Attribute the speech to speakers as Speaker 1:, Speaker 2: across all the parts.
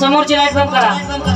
Speaker 1: समोरची लाइट बंद करा.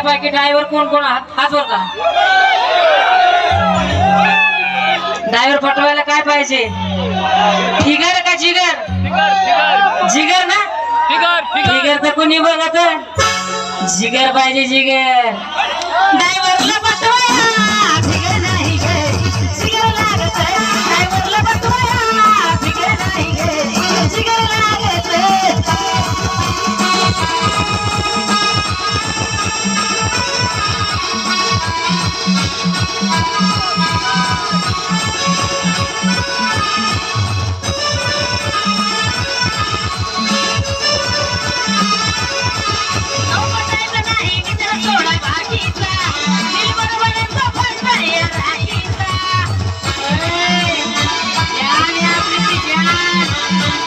Speaker 1: आपल्यापैकी ड्रायव्हर कोण कोण आहात? हात वर का. ड्रायव्हर पटवायला काय पाहिजे? फिगर का जिगर? जिगर ना? फिगर तर कोणी बघत? जिगर पाहिजे जिगर. ड्रायव्हरला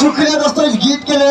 Speaker 2: सुखऱ्या दस्तऐवज गीत केले